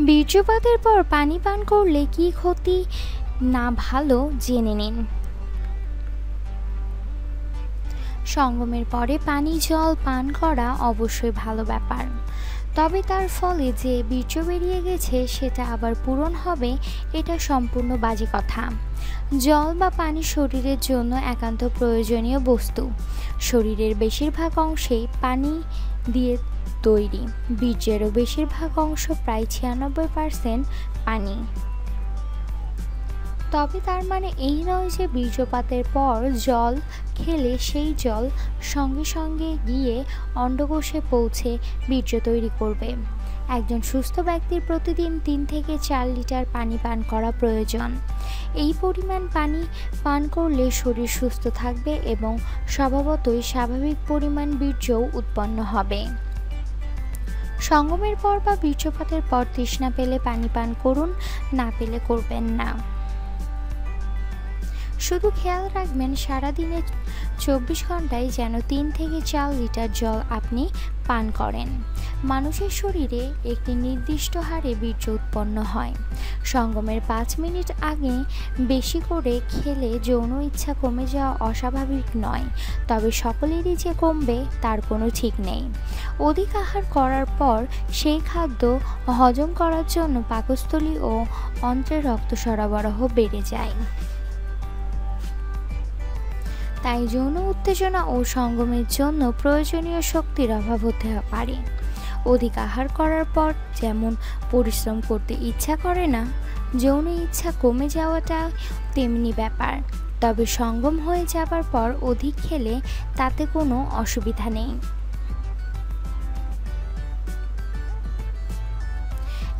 বীর্যপাতের পর পানি পান করলে কি ক্ষতি? না, ভালো, জেনে নিন। সঙ্গমের পরে পানি, জল পান করা অবশ্যই ভালো ব্যাপার। তবে তার ফলে যে বীর্য বেরিয়ে গেছে, সেটা আবার পূরণ হবে, এটা সম্পূর্ণ বাজে কথা। জল বা পানি শরীরের জন্য একান্ত প্রয়োজনীয় বস্তু। শরীরের বেশিরভাগ অংশেই পানি দিয়ে তৈরি। বীর্যেরও বেশিরভাগ অংশ প্রায় ছিয়ানব্বই পার্সেন্ট পানি। তবে তার মানে এই নয় যে বীর্যপাতের পর জল খেলে সেই জল সঙ্গে সঙ্গে গিয়ে অন্ডকোষে পৌঁছে বীর্য তৈরি করবে। একজন সুস্থ ব্যক্তির প্রতিদিন তিন থেকে চার লিটার পানি পান করা প্রয়োজন। এই পরিমাণ পানি পান করলে শরীর সুস্থ থাকবে এবং স্বভাবতই স্বাভাবিক পরিমাণ বীর্যও উৎপন্ন হবে। সঙ্গমের পর বা বীর্যপাতের পর তৃষ্ণা পেলে পানি পান করুন, না পেলে করবেন না। শুধু খেয়াল রাখবেন, সারাদিনে চব্বিশ ঘন্টায় যেন তিন থেকে চার লিটার জল আপনি পান করেন। মানুষের শরীরে একটি নির্দিষ্ট হারে বীর্য উৎপন্ন হয়। সঙ্গমের পাঁচ মিনিট আগে বেশি করে খেলে যৌন ইচ্ছা কমে যাওয়া অস্বাভাবিক নয়, তবে সকলেরই যে কমবে তার কোনো ঠিক নেই। অধিক আহার করার পর সেই খাদ্য হজম করার জন্য পাকস্থলী ও অন্ত্রের রক্ত সরবরাহ বেড়ে যায়। তাই যৌন উত্তেজনা ও সঙ্গমের জন্য প্রয়োজনীয় শক্তির অভাব হতে পারে। অধিক আহার করার পর যেমন পরিশ্রম করতে ইচ্ছা করে না, যৌন ইচ্ছা কমে যাওয়াটা তেমনি ব্যাপার। তবে সঙ্গম হয়ে যাবার পর অধিক খেলে তাতে কোনো অসুবিধা নেই।